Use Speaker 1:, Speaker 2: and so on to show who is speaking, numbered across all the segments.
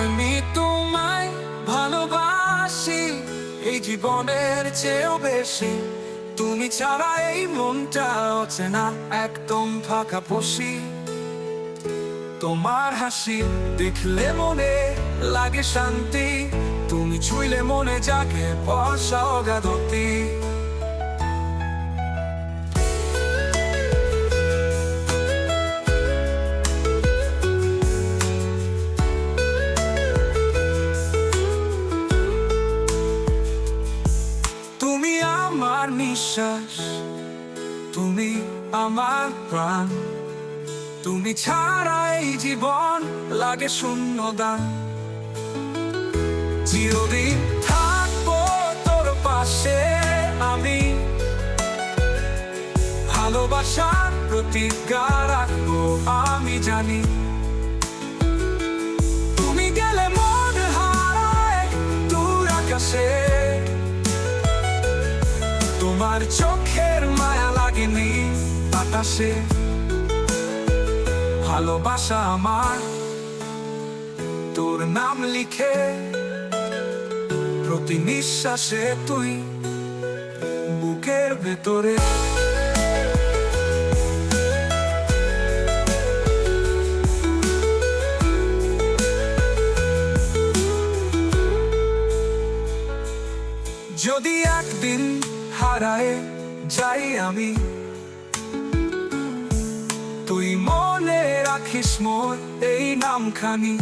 Speaker 1: আমি তোমায় ভালোবাসি, এই জীবনের চেয়েও বেশি। তুমি ছাড়া এই মনটা অচেনা, একদম ফাঁকা বসি তোমার হাসি দেখলে মনে লাগে শান্তি, তুমি ছুঁইলে মনে জাগে বর্ষা অগাধতি। তুমি ছাড়া এই জীবন লাগে শূন্য দান চিরদিন থাকব তোর পাশে আমি। ভালোবাসার প্রতিজ্ঞা রাখব আমি জানি। তুমি গেলে মন হারায় দূর আকাশে। তোমার চোখের মায়া লাগেনি বাতাসে। ভালোবাসা আমার। তোর নাম লিখে প্রতি নিঃশ্বাসে তুই বুকের ভেতরে। যদি একদিন হারায় যাই আমি রাখিস মোর এই নামখানি।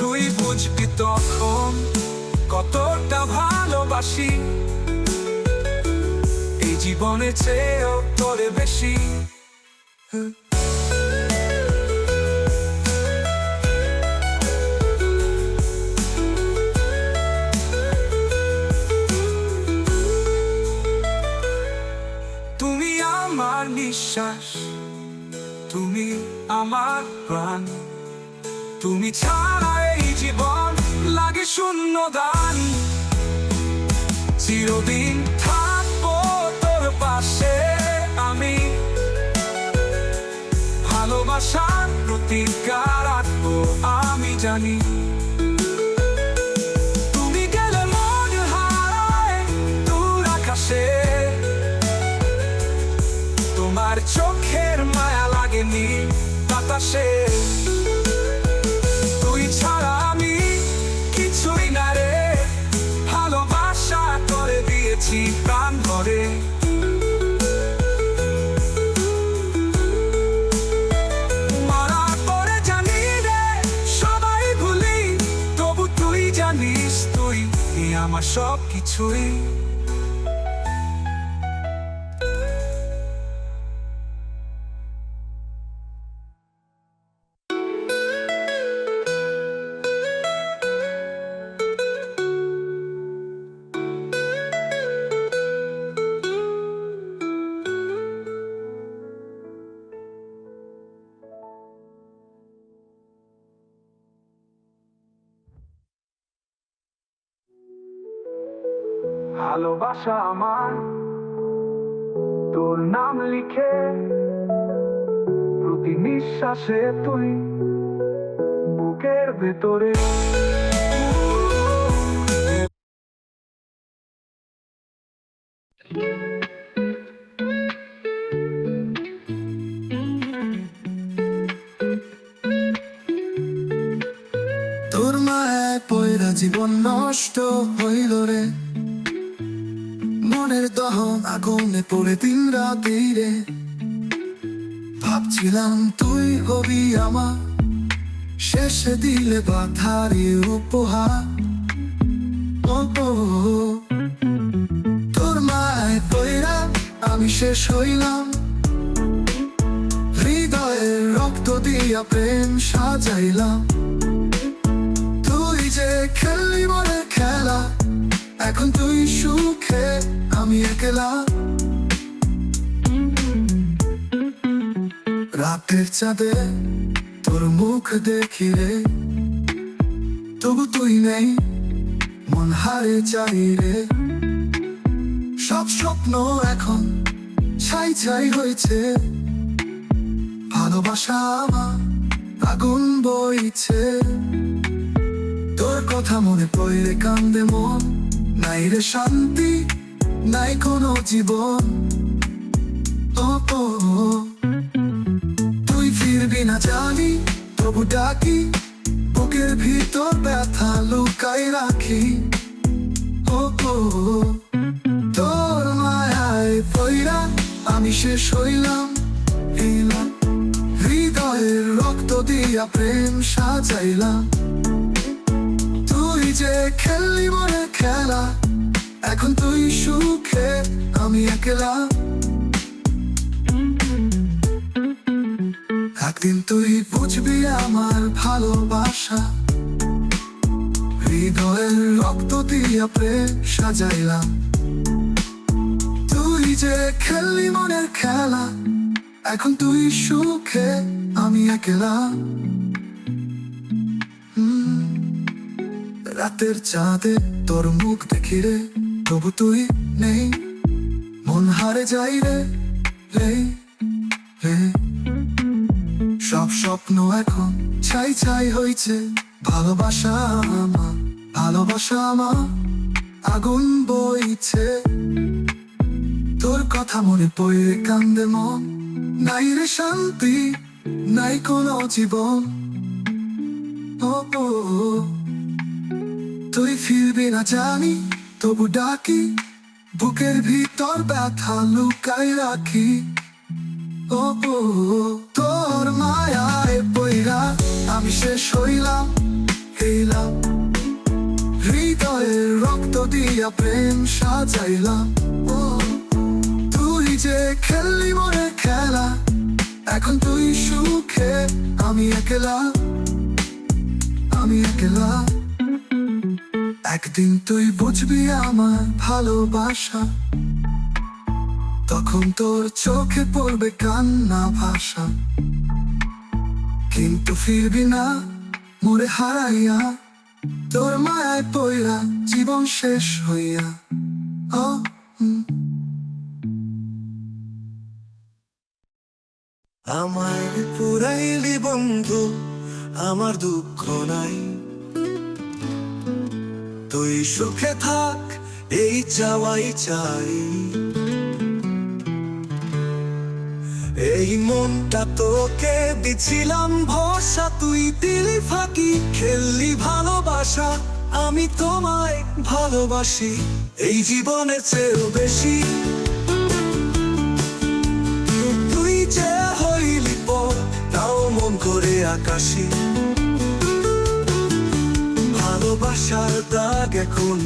Speaker 1: তুই বুঝবি তখন কতটা ভালোবাসি। এই জীবনে চেয়েও তোরে বেশি। তুমি আমার নিঃশ্বাস তুমি আমার প্রাণ। তুমি ছাড়া এই জীবন লাগে শূন্য দান চিরদিন থাকব তোর পাশে আমি। ভালোবাসার প্রতিজ্ঞা রাখব, আমি জানি। সব কিছুই ভালোবাসা আমার। তোর নাম লিখে প্রতি নিঃশ্বাসে তুই বুকের ভেতরে।
Speaker 2: তোর মায় পয়রা জীবন নষ্ট হইল রে। দহন আগুনে পড়ে দিন রাতি ভাবছিলাম তুই হবি আমার। শেষে দিলে বাধারি উপহার। তোর মায় পয়রা আমি শেষ হইলাম। হৃদয়ের রক্ত দিয়া প্রেম সাজাইলাম। তুই যে খেললি বলে খেলা, এখন তুই সুখে আমি একলা। রাতের চাঁদে তোর মুখ দেখি রে। তবু তুই নেই, মন হারে চাই রে। সব স্বপ্ন এখন ছাই ছাই হয়েছে। ভালোবাসা আমার আগুন বইছে। তোর কথা মনে পড়লে কান্দে মন, নাই রে শান্তি। নাই কোনো জীবন। তুই ফিরবি না জানি, তবু ভিতর ব্যথা লুকাই রাখি। তোর মায়ায় পইরা আমি শেষ হইলাম হৃদয়ের রক্ত দিয়া প্রেম সাজাইলাম তুই যে খেললি মনে খেলা এখন তুই সুখে, আমি একলা। একদিন তুই বুঝবি আমার ভালোবাসা। হৃদয়ের রক্ত দিয়া প্রেম সাজাইলাম। তুই যে খেললি মনের খেলা, এখন তুই সুখে, আমি একলা। রাতের চাঁদে তোর মুখ দেখি রে। তবু তুই নেই। মন হারে যাই রে সব স্বপ্ন এখন ছাই ছাই হয়েছে ভালোবাসা আমার ভালোবাসা আমার আগুন বইছে। তোর কথা মনে পড়ে, কান্দে মন। নাই রে শান্তি, নাই কোনো জীবন। তুই ফিরবি না জানি তবু ডাকি, বুকের ভিতর ব্যথা লুকাই রাখি। ও। তোর মায়ায় বইরা আমি শেষ হইলাম হইলাম। হৃদয়ের রক্ত দিয়া প্রেম সাজাইলাম ও। তুই যে খেললি মনে খেলা, এখন তুই সুখে, আমি একলা। আমি একলা। একদিন তুই বুঝবি আমার ভালোবাসা। তখন তোর চোখে পড়বে কান্না ভাষা। কিন্তু ফিরবি না মোরে হারাইয়া। তোর মায়ায় পইরা জীবন শেষ হইয়া। ও।
Speaker 3: আমায় পুরাইলি বন্ধু, আমার দুঃখ নাই। তুই সুখে থাক, এই চাওয়াই চাই। এই মনটা তোকে দিছিলাম ভরসা, তুই দিলি ফাঁকি, খেললি ভালোবাসা, আমি তোমায় ভালোবাসি, এই জীবনের চেয়েও বেশি। তুই যে হইলি পর তাও মন করে আকাশি। ভালোবাসার দাগ এখন।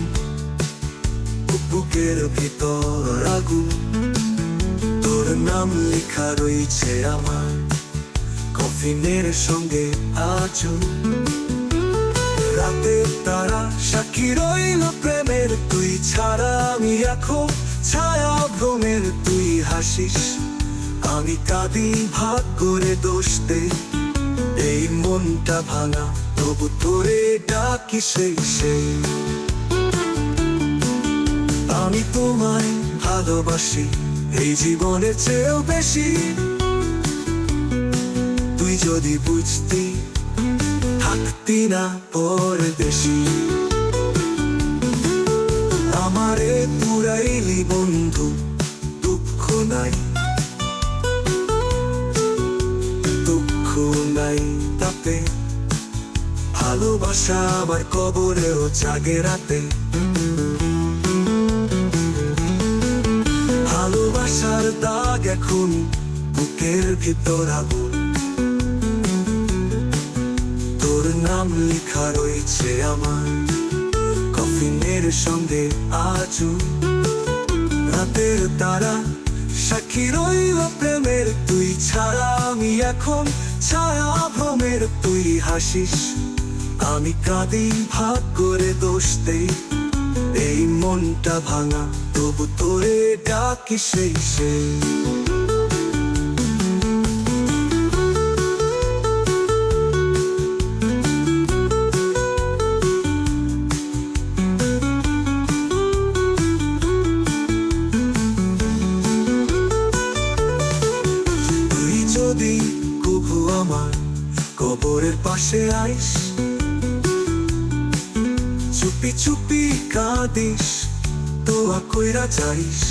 Speaker 3: বুকের ভিতর আগুন। তোর নাম লেখা রয়েছে আমার কফিনের সঙ্গে আজও। রাতে তারা সাক্ষী রইল প্রেমের, তুই ছাড়া আমি এখন ছায়া ভ্রমের, তুই হাসিস। আমি কাঁদি ভাগ করে দোষ দে, এই মনটা ভাঙা। তবু তোরে ডাকি সেই সেই। আমি তোমায় ভালোবাসি, এই জীবনের চেয়েও বেশি। তুই যদি বুঝতি, থাকতি না পরদেশি আমারে পুরাইলি বন্ধু ভালোবাসা আবার কবরেও জাগে রাতে। ভালোবাসার দাগ এখন বুকের ভিতর আগুন। তোর নাম লেখা রয়েছে আমার কফিনের সঙ্গে আজও। রাতের তারা সাক্ষী রইল প্রেমের তুই ছাড়া। আমি এখন ছায়া ভ্রমের তুই হাসিস। আমি কাঁদি ভাগ করে দোষ দেই। এই মনটা ভাঙা তবু তোরে ডাকি সেই সেই। চুপি কাঁদিস তোয়া কইরা যাইস।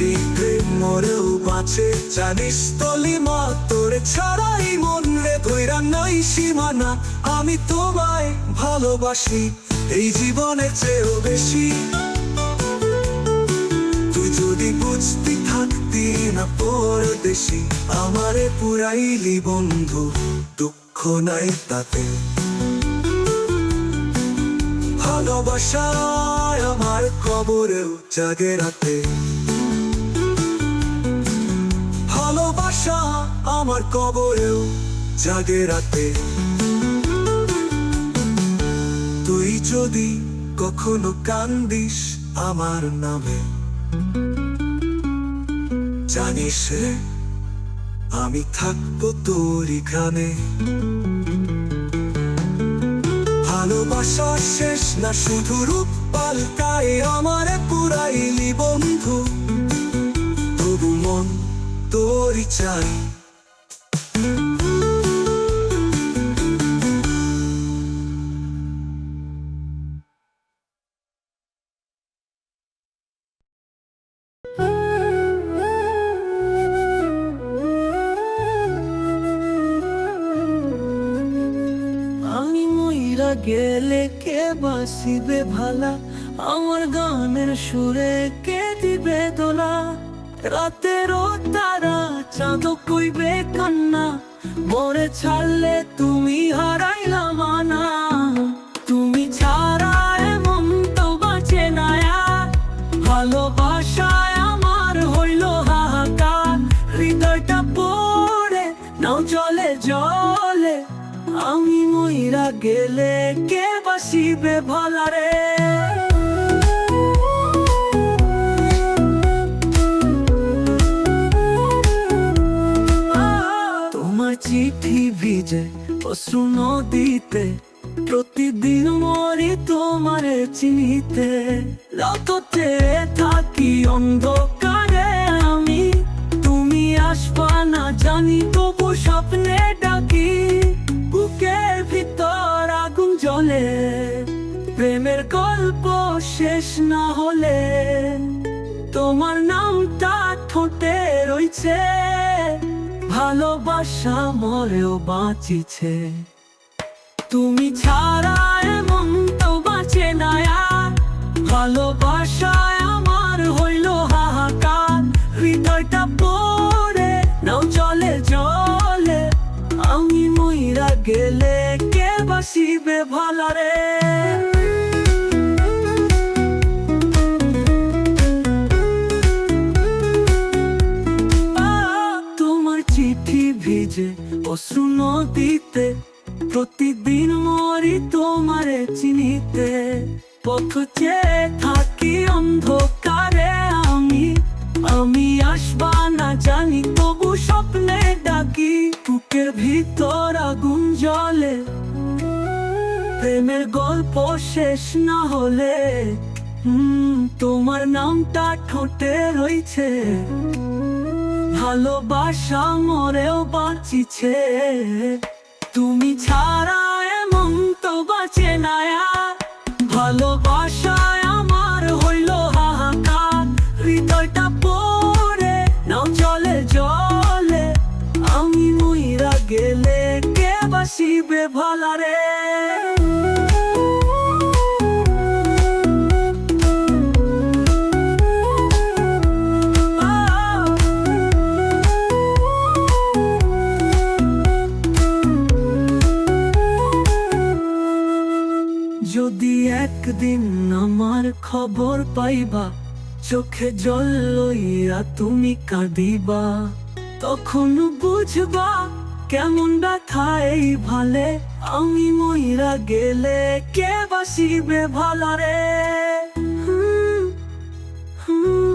Speaker 3: এই প্রেম মরেও বাঁচে, জানিস তলি মা তোরে ছাড়াই মন রে ধৈরা নাই সীমানা। আমি তোমায় ভালোবাসি, এই জীবনের চেয়েও বেশি। তুই যদি বুঝতি থাকতি না পরদেশি, আমারে পুরাইলি বন্ধু, দুঃখ নাই তাতে। ভালোবাসায় আমার কবরেও জাগে রাতে। ভালোবাসা আমার কবরেও জাগে রাতে। তুই যদি কখনো কান্দিস আমার নামে, জানিস আমি থাকব তোর এখানে। ভালোবাসা শেষ না শুধু রূপ পাল্টায় আমার পুরাইলি বন্ধু। তবু মন তোরই চাই।
Speaker 4: বাসিবে ভালা, আমার গানের সুরে কে দিবে দোলা রাতেরও তারা চাঁদ কইবে কান্না মরে ছাড়লে তুমি হারাইলা মানা। তুমি ছাড়া এমন তো বাঁচে না ভালোবাসায় আমার হইল হাহাকার, হৃদয়টা পড়ে, নাও চলে, জলে। আমি মইরা গেলে কে বাসিবে ভালারে। তোমার চিঠি ভিজে অশ্রু নদীতে, প্রতিদিন মরি তোমার চিনিতে। রাততে থাকি অন্ধকারে আমি, তুমি আসবা না জানি তবু স্বপ্নে ডাকি। জ্বলে প্রেমের গল্প শেষ না হলে, তোমার নামটা ঠোঁটে রইছে, ভালোবাসা মরেও বাঁচিছে তুমি ছাড়া এমন তো বাঁচে না আর। কে বাসিবে ভালারে প্রেমের গল্প শেষ না হলে, হুম, তোমার নামটা ঠোঁটে রয়েছে ভালোবাসা মরেও বাঁচিছে তুমি ছাড়া এমন তো বাঁচে না আর। বাসিবে ভালারে যদি একদিন আমার খবর পাইবা চোখে জল লইয়া তুমি কাঁদিবা তখন বুঝবা কেমন ব্যথায় ভালে? আমি মইরা গেলে কে বাসিবে ভালারে হুম হুম।